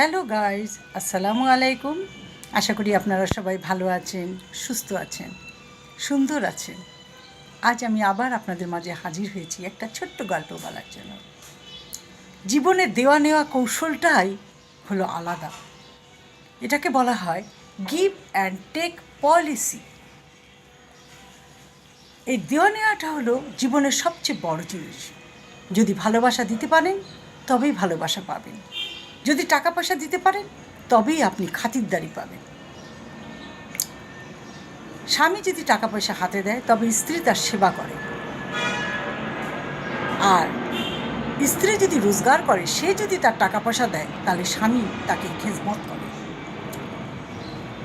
Hello guys আসসালামু আলাইকুম। আশা করি আপনারা সবাই ভালো আছেন, সুস্থ আছেন, সুন্দর আছেন। আজ আমি আবার আপনাদের মাঝে হাজির হয়েছি একটা ছোট্ট গল্প বলার জন্য। জীবনে দেওয়া নেওয়া কৌশলটাই হলো আলাদা। এটাকে বলা হয় গিভ অ্যান্ড টেক পলিসি। এই দেওয়া নেওয়াটা হলো জীবনের সবচেয়ে বড় জিনিস। যদি ভালোবাসা দিতে পারেন, তবেই ভালোবাসা পাবেন। যদি টাকা পয়সা দিতে পারেন, তবেই আপনি খাতিরদারি পাবেন। স্বামী যদি টাকা পয়সা হাতে দেয়, তবে স্ত্রী তার সেবা করে। আর স্ত্রী যদি রোজগার করে, সে যদি তার টাকা পয়সা দেয়, তাহলে স্বামী তাকে খেজমত করে।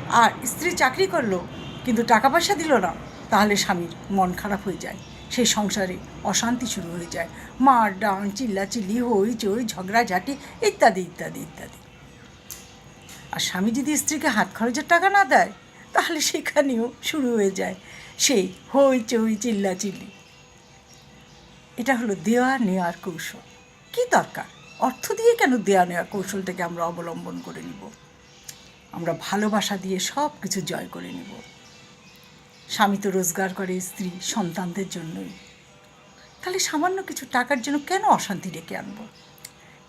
আর স্ত্রী চাকরি করল, কিন্তু টাকা পয়সা দিল না, তাহলে স্বামীর মন খারাপ হয়ে যায়। সেই সংসারে অশান্তি শুরু হয়ে যায়। মার ডান, চিল্লাচিল্লি, হই চই, ঝগড়াঝাটি, ইত্যাদি ইত্যাদি ইত্যাদি। আর স্বামী যদি স্ত্রীকে হাত খরচের টাকা না দেয়, তাহলে সেখানেও শুরু হয়ে যায় সেই হই চই, চিল্লাচিল্লি। এটা হলো দেওয়া নেওয়ার কৌশল। কি দরকার? অর্থ দিয়ে কেন দেওয়া নেওয়ার কৌশলটাকে আমরা অবলম্বন করে নিব? আমরা ভালোবাসা দিয়ে সব কিছু জয় করে নেব। স্বামী তো রোজগার করে, স্ত্রী সন্তানদের জন্যই। তাহলে সামান্য কিছু টাকার জন্য কেন অশান্তি ডেকে আনব?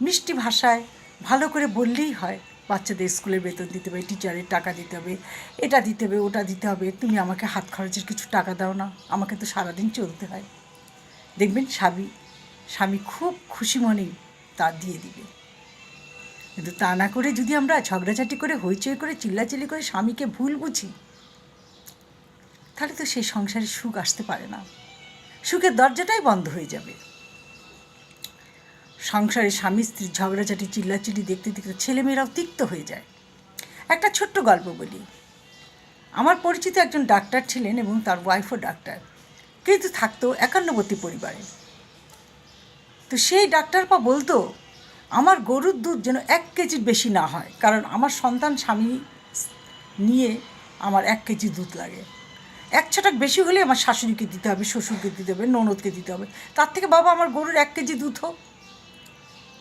মিষ্টি ভাষায় ভালো করে বললেই হয়, বাচ্চাদের স্কুলের বেতন দিতে হবে, টিচারের টাকা দিতে হবে, এটা দিতে হবে, ওটা দিতে হবে, তুমি আমাকে হাত খরচের কিছু টাকা দাও না, আমাকে তো সারাদিন চলতে হয়। দেখবেন স্বামী স্বামী খুব খুশি মনেই তা দিয়ে দিবে। কিন্তু তা না করে যদি আমরা ঝগড়াঝাটি করে, হইচই করে, চিল্লাচিল্লি করে স্বামীকে ভুল বুঝি তাহলে তো সেই সংসারে সুখ আসতে পারে না। সুখের দরজাটাই বন্ধ হয়ে যাবে। সংসারে স্বামী স্ত্রী ঝগড়াঝাটি, চিল্লাচিল্লি দেখতে দেখতে ছেলেমেয়েরাও তিক্ত হয়ে যায়। একটা ছোট্ট গল্প বলি। আমার পরিচিত একজন ডাক্তার ছিলেন এবং তার ওয়াইফও ডাক্তার, কিন্তু থাকতো একান্নবর্তী পরিবারে। তো সেই ডাক্তার পা বলতো, আমার গরুর দুধ যেন এক কেজির বেশি না হয়, কারণ আমার সন্তান স্বামী নিয়ে আমার এক কেজি দুধ লাগে। এক ছটাক বেশি হলে আমার শাশুড়িকে দিতে হবে, শ্বশুরকে দিতে হবে, ননদকে দিতে হবে। তার থেকে বাবা আমার গরুর এক কেজি দুধ হোক।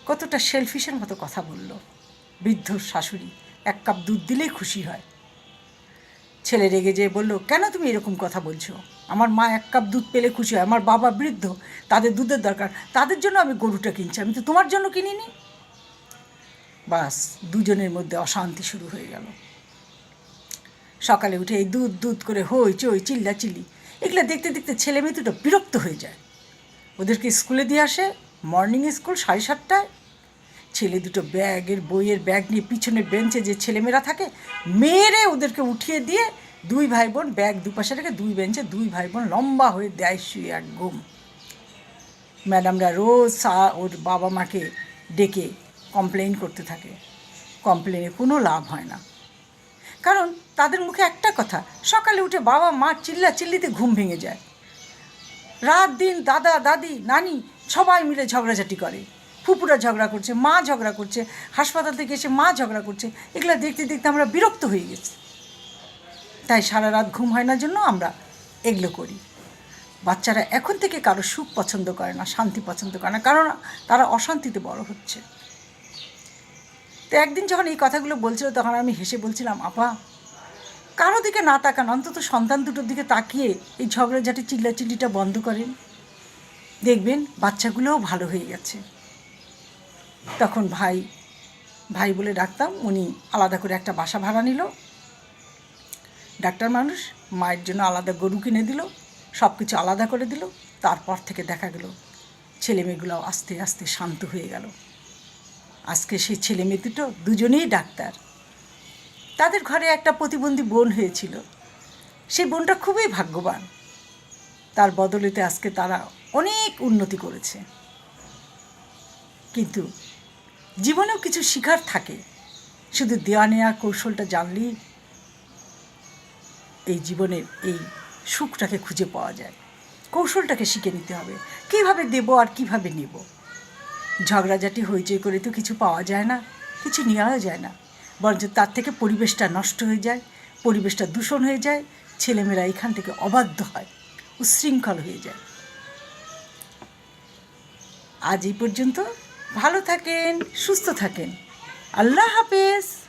কতটা সেলফিশের মতো কথা বলল। বৃদ্ধ শাশুড়ি, এক কাপ দুধ দিলেই খুশি হয়। ছেলে রেগে যেয়ে বলল, কেন তুমি এরকম কথা বলছো? আমার মা এক কাপ দুধ পেলে খুশি হয়। আমার বাবা বৃদ্ধ, তাদের দুধের দরকার। তাদের জন্য আমি গরুটা কিনছি। আমি তো তোমার জন্য কিনিনি। বাস, দুজনের মধ্যে অশান্তি শুরু হয়ে গেল। সকালে উঠে এই দুধ দুধ করে হই চই চিল্লা চিল্লি এগুলো দেখতে দেখতে ছেলে মেয়ে দুটো বিরক্ত হয়ে যায়। ওদেরকে স্কুলে দিয়ে আসে মর্নিং স্কুল সাড়ে সাতটায়। ছেলে দুটো ব্যাগের বইয়ের ব্যাগ নিয়ে পিছনে বেঞ্চে যে ছেলেমেয়েরা থাকে, মেরে ওদেরকে উঠিয়ে দিয়ে দুই ভাই বোন ব্যাগ দুপাশে রেখে দুই বেঞ্চে দুই ভাই বোন লম্বা হয়ে দেয় শুয়ে এক ঘুম। ম্যাডামরা রোজ সা, ওর বাবা মাকে ডেকে কমপ্লেন করতে থাকে। কমপ্লেনে কোনো লাভ হয় না। কারণ তাদের মুখে একটা কথা, সকালে উঠে বাবা মা চিল্লা চিল্লিতে ঘুম ভেঙে যায়। রাত দিন দাদা, দাদি, নানি সবাই মিলে ঝগড়াঝাটি করে। ফুপুরা ঝগড়া করছে, মা ঝগড়া করছে, হাসপাতাল থেকে এসে মা ঝগড়া করছে, এগুলো দেখতে দেখতে আমরা বিরক্ত হয়ে গেছি। তাই সারা রাত ঘুম হয় না জন্য আমরা এগুলো করি। বাচ্চারা এখন থেকে কারও সুখ পছন্দ করে না, শান্তি পছন্দ করে না, কারণ তারা অশান্তিতে বড় হচ্ছে। তো একদিন যখন এই কথাগুলো বলছিল, তখন আমি হেসে বলছিলাম, আপা, কারও দিকে না তাকান, অন্তত সন্তান দুটোর দিকে তাকিয়ে এই ঝগড়াঝাটি, চিল্লাচিল্লিটা বন্ধ করেন। দেখবেন বাচ্চাগুলোও ভালো হয়ে গেছে। তখন ভাই ভাই বলে ডাকতাম, উনি আলাদা করে একটা বাসা ভাড়া নিল। ডাক্তার মানুষ মায়ের জন্য আলাদা গরু কিনে দিল সব কিছু আলাদা করে দিল। তারপর থেকে দেখা গেল ছেলেমেয়েগুলো আস্তে আস্তে শান্ত হয়ে গেল। আজকে সেই ছেলে মেয়ে দুটো দুজনেই ডাক্তার। তাদের ঘরে একটা প্রতিবন্ধী বোন হয়েছিল। সেই বোনটা খুবই ভাগ্যবান। তার বদলেতে আজকে তারা অনেক উন্নতি করেছে। কিন্তু জীবনেও কিছু শিখার থাকে। শুধু দেওয়া নেওয়া কৌশলটা জানলেই এই জীবনের এই সুখটাকে খুঁজে পাওয়া যায়। কৌশলটাকে শিখে নিতে হবে। কীভাবে দেবো আর কীভাবে নেব? ঝগড়াঝাটি, হইচই করে তো কিছু পাওয়া যায় না, কিছু নেওয়াও যায় না। বরঞ্চ তার থেকে পরিবেশটা নষ্ট হয়ে যায়, পরিবেশটা দূষণ হয়ে যায়, ছেলেমেয়েরা এখান থেকে অবাধ্য হয় উশৃঙ্খল হয়ে যায়। আজ এই পর্যন্ত ভালো থাকেন, সুস্থ থাকেন। আল্লাহ হাফেজ।